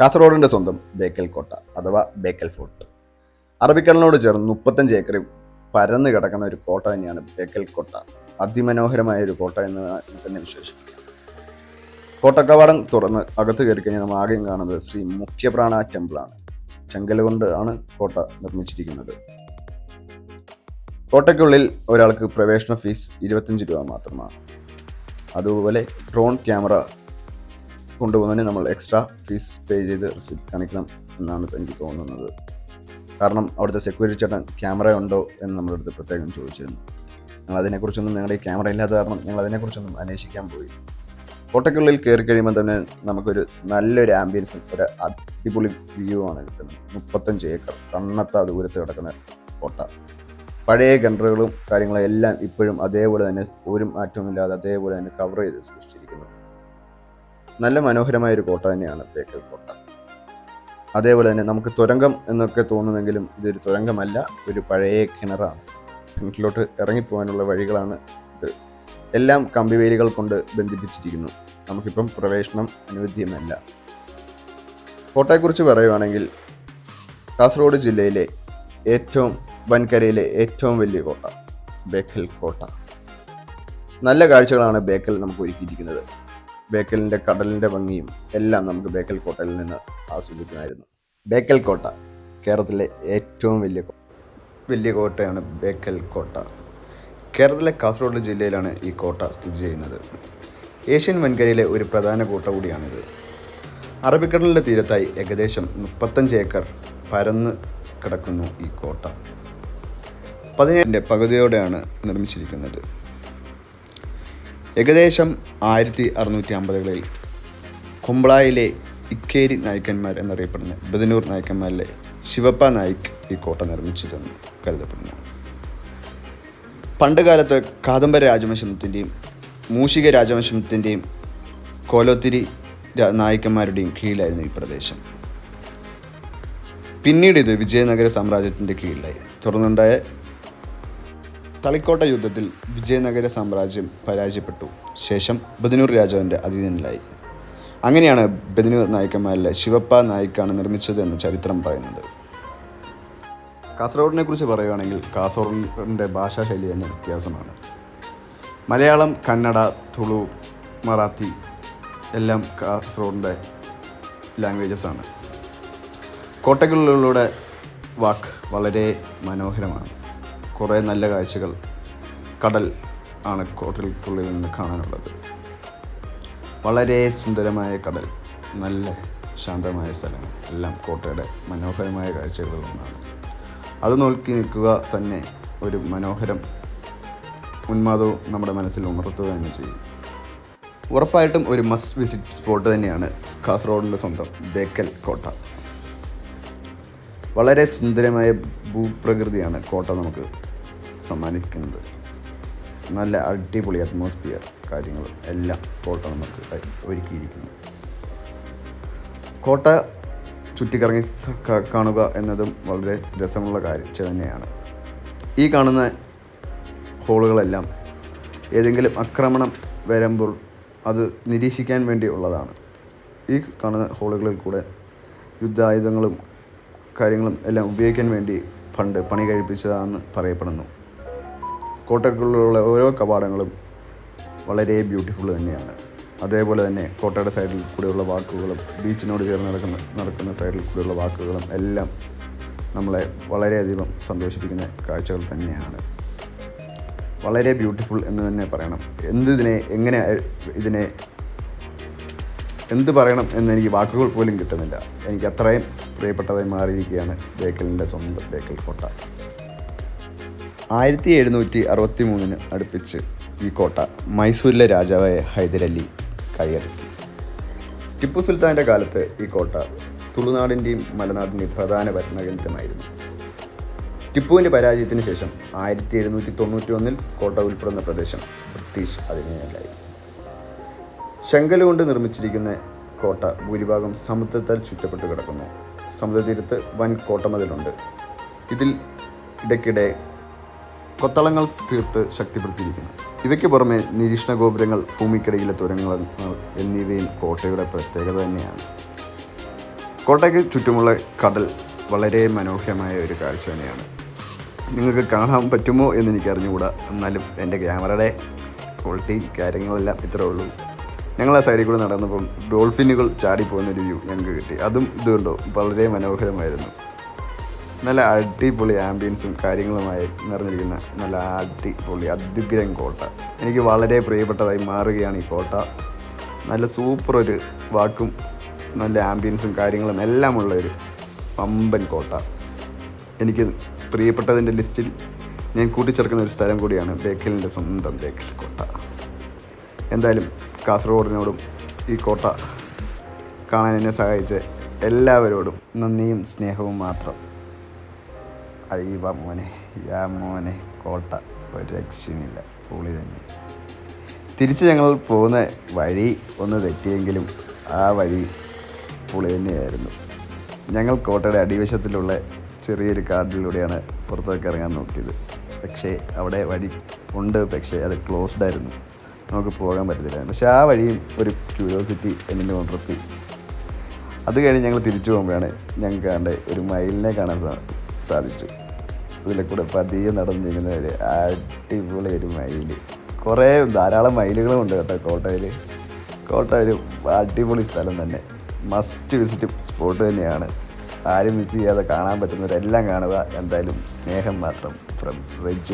കാസർഗോഡിന്റെ സ്വന്തം ബേക്കൽ കോട്ട അഥവാ ബേക്കൽ ഫോർട്ട്. അറബിക്കടലിനോട് ചേർന്ന് മുപ്പത്തഞ്ച് ഏക്കറിൽ പരന്നു കിടക്കുന്ന ഒരു കോട്ട തന്നെയാണ് ബേക്കൽ കോട്ട. അതിമനോഹരമായ ഒരു കോട്ട എന്ന് തന്നെ വിശേഷിപ്പിക്കാം. കോട്ടക്കവാടം തുറന്ന് അകത്ത് കയറി കഴിഞ്ഞാൽ നമ്മൾ ആദ്യം കാണുന്നത് ശ്രീ മുഖ്യപ്രാണ ടെമ്പിളാണ് ചെങ്കൽ കൊണ്ട് ആണ് കോട്ട നിർമ്മിച്ചിരിക്കുന്നത്. കോട്ടയ്ക്കുള്ളിൽ ഒരാൾക്ക് പ്രവേശന ഫീസ് ഇരുപത്തഞ്ച് രൂപ മാത്രമാണ്. അതുപോലെ ഡ്രോൺ ക്യാമറ കൊണ്ടുപോകുന്നതിന് നമ്മൾ എക്സ്ട്രാ ഫീസ് പേ ചെയ്ത് റിസിപ്റ്റ് കാണിക്കണം എന്നാണ് എനിക്ക് തോന്നുന്നത്. കാരണം അവിടുത്തെ സെക്യൂരിറ്റി ചേട്ടൻ ക്യാമറ ഉണ്ടോ എന്ന് നമ്മുടെ അടുത്ത് പ്രത്യേകം ചോദിച്ചിരുന്നു. ഞങ്ങൾ അതിനെക്കുറിച്ചൊന്നും ഞങ്ങളുടെ ഈ ക്യാമറ ഇല്ലാത്ത കാരണം ഞങ്ങൾ അതിനെക്കുറിച്ചൊന്നും അന്വേഷിക്കാൻ പോയി. കോട്ടയ്ക്കുള്ളിൽ കയറി കഴിയുമ്പോൾ തന്നെ നമുക്കൊരു നല്ലൊരു ആംബിയൻസും ഒരു അടിപൊളി വ്യൂ ആണ് കിട്ടുന്നത്. മുപ്പത്തഞ്ച് ഏക്കർ കണ്ണത്ത ദൂരത്ത് കിടക്കുന്ന കോട്ട. പഴയ കിണറുകളും കാര്യങ്ങളും എല്ലാം ഇപ്പോഴും അതേപോലെ തന്നെ ഒരു മാറ്റവുമില്ലാതെ അതേപോലെ തന്നെ കവർ ചെയ്ത് സൂക്ഷിച്ചിരിക്കുന്നു നല്ല മനോഹരമായ ഒരു കോട്ട തന്നെയാണ് ബേക്കൽ കോട്ട. അതേപോലെ തന്നെ നമുക്ക് തുരങ്കം എന്നൊക്കെ തോന്നുമെങ്കിലും ഇതൊരു തുരങ്കമല്ല ഒരു പഴയ കിണറാണ്. കിണറ്റിലോട്ട് ഇറങ്ങിപ്പോകാനുള്ള വഴികളാണ് ഇത്. എല്ലാം കമ്പിവേലികൾ കൊണ്ട് ബന്ധിപ്പിച്ചിരിക്കുന്നു. നമുക്കിപ്പം പ്രവേശനം അനുവദ്യമല്ല. കോട്ടയെക്കുറിച്ച് പറയുവാണെങ്കിൽ കാസർഗോഡ് ജില്ലയിലെ ഏറ്റവും വൻകരയിലെ ഏറ്റവും വലിയ കോട്ട ബേക്കൽ കോട്ട. നല്ല കാഴ്ചകളാണ് ബേക്കൽ നമുക്ക് ഒരുക്കിയിരിക്കുന്നത്. ബേക്കലിന്റെ കടലിന്റെ ഭംഗിയും എല്ലാം നമുക്ക് ബേക്കൽ കോട്ടയിൽ നിന്ന് ആസ്വദിക്കുമായിരുന്നു ബേക്കൽ കോട്ട കേരളത്തിലെ ഏറ്റവും വലിയ വലിയ കോട്ടയാണ് ബേക്കൽ കോട്ട കേരളത്തിലെ കാസർഗോഡ് ജില്ലയിലാണ് ഈ കോട്ട സ്ഥിതി ചെയ്യുന്നത്. ഏഷ്യൻ വൻകരയിലെ ഒരു പ്രധാന കോട്ട കൂടിയാണിത്. അറബിക്കടലിന്റെ തീരത്തായി ഏകദേശം മുപ്പത്തഞ്ച് ഏക്കർ പരന്ന് കിടക്കുന്നു ഈ കോട്ട. പതിനേഴിന്റെ പകുതിയോടെയാണ് നിർമ്മിച്ചിരിക്കുന്നത്. ഏകദേശം ആയിരത്തി അറുന്നൂറ്റി അമ്പതുകളിൽ കുമ്പളായിലെ ഇക്കേരി നായ്ക്കന്മാർ എന്നറിയപ്പെടുന്ന ബദനൂർ നായ്ക്കന്മാരിലെ ശിവപ്പ നായിക് ഈ കോട്ട നിർമ്മിച്ചതെന്ന് കരുതപ്പെടുന്നു. പണ്ടുകാലത്ത് കാദംബര രാജവംശത്തിന്റെയും മൂഷിക രാജവംശത്തിന്റെയും കോലോത്തിരി നായിക്കന്മാരുടെയും കീഴിലായിരുന്നു ഈ പ്രദേശം. പിന്നീട് ഇത് വിജയനഗര സാമ്രാജ്യത്തിന്റെ കീഴിലായി. തുടർന്നുണ്ടായ തളിക്കോട്ട യുദ്ധത്തിൽ വിജയനഗര സാമ്രാജ്യം പരാജയപ്പെട്ടു. ശേഷം ബദനൂർ രാജാവിന്റെ അധീനനിലായി. അങ്ങനെയാണ് ബദനൂർ നായിക്കന്മാരിലെ ശിവപ്പ നായിക്കാണ് നിർമ്മിച്ചത് എന്ന് ചരിത്രം പറയുന്നത്. കാസർഗോഡിനെ കുറിച്ച് പറയുകയാണെങ്കിൽ കാസർഗോഡിന്റെ ഭാഷാശൈലി തന്നെ വ്യത്യാസമാണ്. മലയാളം കന്നഡ തുളു മറാത്തി എല്ലാം കാസർഗോഡിന്റെ ലാംഗ്വേജസ് ആണ്. കോട്ടകളിലൂടെ വാക്ക് വളരെ മനോഹരമാണ്. കുറേ നല്ല കാഴ്ചകൾ കടൽ ആണ് കോട്ടയ്ക്കുള്ളിൽ നിന്ന് കാണാനുള്ളത്. വളരെ സുന്ദരമായ കടൽ നല്ല ശാന്തമായ സ്ഥലം എല്ലാം കോട്ടയുടെ മനോഹരമായ കാഴ്ചകളിൽ ഒന്നാണ് അത് നോക്കി നിൽക്കുക തന്നെ ഒരു മനോഹരം ഉന്മാദവും നമ്മുടെ മനസ്സിൽ ഉണർത്തുക തന്നെ ചെയ്യും. ഉറപ്പായിട്ടും ഒരു മസ്റ്റ് വിസിറ്റ് സ്പോട്ട് തന്നെയാണ് കാസർഗോഡിന്റെ സ്വന്തം ബേക്കൽ കോട്ട. വളരെ സുന്ദരമായ ഭൂപ്രകൃതിയാണ് കോട്ട നമുക്ക് സമ്മാനിക്കുന്നത്. നല്ല അടിപൊളി അറ്റ്മോസ്ഫിയർ കാര്യങ്ങൾ എല്ലാം കോട്ട നമുക്ക് ഒരുക്കിയിരിക്കുന്നു. കോട്ട ചുറ്റിക്കറങ്ങി കാണുക എന്നതും വളരെ രസമുള്ള കാര്യം തന്നെയാണ്. ഈ കാണുന്ന ഹോളുകളെല്ലാം ഏതെങ്കിലും ആക്രമണം വരുമ്പോൾ അത് നിരീക്ഷിക്കാൻ വേണ്ടി ഉള്ളതാണ്. ഈ കാണുന്ന ഹോളുകളിൽ കൂടെ യുദ്ധായുധങ്ങളും കാര്യങ്ങളും എല്ലാം ഉപയോഗിക്കാൻ വേണ്ടി പണ്ട് പണി കഴിപ്പിച്ചതാണെന്ന് പറയപ്പെടുന്നു. കോട്ടയ്ക്കുള്ളിലുള്ള ഓരോ കവാടങ്ങളും വളരെ ബ്യൂട്ടിഫുൾ തന്നെയാണ്. അതേപോലെ തന്നെ കോട്ടയുടെ സൈഡിൽ കൂടെയുള്ള വാക്കുകളും ബീച്ചിനോട് ചേർന്ന് നടക്കുന്ന നടക്കുന്ന സൈഡിൽ കൂടെയുള്ള വാക്കുകളും എല്ലാം നമ്മളെ വളരെയധികം സന്തോഷിപ്പിക്കുന്ന കാഴ്ചകൾ തന്നെയാണ്. വളരെ ബ്യൂട്ടിഫുൾ എന്ന് തന്നെ പറയണം. എന്തിനെ എങ്ങനെ ഇതിനെ എന്ത് പറയണം എന്ന് എനിക്ക് വാക്കുകൾ പോലും കിട്ടുന്നില്ല. എനിക്ക് അത്രയും പ്രിയപ്പെട്ടതായി മാറിയിരിക്കുകയാണ് ബേക്കലിന്റെ സ്വന്തം ബേക്കൽ കോട്ട. ആയിരത്തി എഴുന്നൂറ്റി അറുപത്തി മൂന്നിന് അടുപ്പിച്ച് ഈ കോട്ട മൈസൂരിലെ രാജാവായ ഹൈദരലി കൈയടക്കി. ടിപ്പു സുൽത്താന്റെ കാലത്ത് ഈ കോട്ട തുളുനാടിന്റെയും മലനാടിന്റെയും പ്രധാന ഭരണകേന്ദ്രമായിരുന്നു. ടിപ്പുവിന്റെ പരാജയത്തിന് ശേഷം ആയിരത്തി എഴുന്നൂറ്റി തൊണ്ണൂറ്റി ഒന്നിൽ കോട്ട ഉൾപ്പെടുന്ന പ്രദേശം ബ്രിട്ടീഷ് അധീനതയിലായി ശങ്കല കൊണ്ട് നിർമ്മിച്ചിരിക്കുന്ന കോട്ട ഭൂരിഭാഗം സമുദ്രത്താൽ ചുറ്റപ്പെട്ട് കിടക്കുന്നു. സമുദ്രതീരത്ത് വൻ കോട്ടമതിലുണ്ട്. ഇതിൽ ഇടയ്ക്കിടെ കൊത്തളങ്ങൾ തീർത്ത് ശക്തിപ്പെടുത്തിയിരിക്കുന്നു. ഇവയ്ക്ക് പുറമെ നിരീക്ഷണ ഗോപുരങ്ങൾ ഭൂമിക്കടിയിലെ തുരങ്ങൾ എന്നിവയും കോട്ടയുടെ പ്രത്യേകത തന്നെയാണ്. കോട്ടയ്ക്ക് ചുറ്റുമുള്ള കടൽ വളരെ മനോഹരമായ ഒരു കാഴ്ച തന്നെയാണ്. നിങ്ങൾക്ക് കാണാൻ പറ്റുമോ എന്ന് എനിക്ക് അറിഞ്ഞുകൂടാ എന്നാലും എന്റെ ക്യാമറയുടെ ക്വാളിറ്റി കാര്യങ്ങളെല്ലാം ഇത്രേ ഉള്ളൂ. ഞങ്ങൾ ആ സൈഡിൽ കൂടെ നടന്നപ്പം ഡോൾഫിനുകൾ ചാടിപ്പോകുന്നൊരു വ്യൂ ഞങ്ങൾക്ക് കിട്ടി. അതും ഇതുകൊണ്ടോ വളരെ മനോഹരമായിരുന്നു. നല്ല അടിപൊളി ആംബിയൻസും കാര്യങ്ങളുമായി നിറഞ്ഞിരിക്കുന്ന നല്ല അടിപൊളി അത്യുഗ്രൻ കോട്ട. എനിക്ക് വളരെ പ്രിയപ്പെട്ടതായി മാറുകയാണ് ഈ കോട്ട. നല്ല സൂപ്പർ ഒരു വാക്കും നല്ല ആംബിയൻസും കാര്യങ്ങളും എല്ലാം ഉള്ള ഒരു പമ്പൻ കോട്ട. എനിക്ക് പ്രിയപ്പെട്ടതിന്റെ ലിസ്റ്റിൽ ഞാൻ കൂട്ടിച്ചേർക്കുന്ന ഒരു സ്ഥലം കൂടിയാണ് ബേക്കലിന്റെ സ്വന്തം ബേക്കൽ കോട്ട. എന്തായാലും കാസർഗോഡിനോടും ഈ കോട്ട കാണാൻ എന്നെ സഹായിച്ച എല്ലാവരോടും നന്ദിയും സ്നേഹവും മാത്രം. അയ്യവ മോനെ യാ മോനെ കോട്ട. ഒരു രക്ഷയുമില്ല. പുളി തന്നെ. തിരിച്ച് ഞങ്ങൾ പോകുന്ന വഴി ഒന്ന് തെറ്റിയെങ്കിലും ആ വഴി പുളി തന്നെയായിരുന്നു. ഞങ്ങൾ കോട്ടയുടെ അടിവശത്തിലുള്ള ചെറിയൊരു കാർഡിലൂടെയാണ് പുറത്തേക്ക് ഇറങ്ങാൻ നോക്കിയത്. പക്ഷേ അവിടെ വഴി ഉണ്ട്. പക്ഷേ അത് ക്ലോസ്ഡ് ആയിരുന്നു. നമുക്ക് പോകാൻ പറ്റത്തില്ല പക്ഷേ ആ വഴിയും ഒരു ക്യൂരിയോസിറ്റി എന്നിന്റെ ഉണർത്തി അത് കഴിഞ്ഞ് ഞങ്ങൾ തിരിച്ചു പോകുമ്പോഴാണ് ഞങ്ങൾക്ക് കണ്ട് ഒരു മയിലിനെ കാണാൻ സാധിച്ചു ഇതിലെ കൂടെ പതിയെ നടന്നിരുന്നവർ അടിപൊളി ഒരു മയിൽ കുറേ ധാരാളം മയിലുകളും ഉണ്ട് കേട്ടോ കോട്ടയിൽ കോട്ട ഒരു അടിപൊളി സ്ഥലം തന്നെ. മസ്റ്റ് വിസിറ്റ് സ്പോട്ട് തന്നെയാണ്. ആരും മിസ് ചെയ്യാതെ കാണാൻ പറ്റുന്നവരെല്ലാം കാണുക. എന്തായാലും സ്നേഹം മാത്രം ഫ്രം റെജു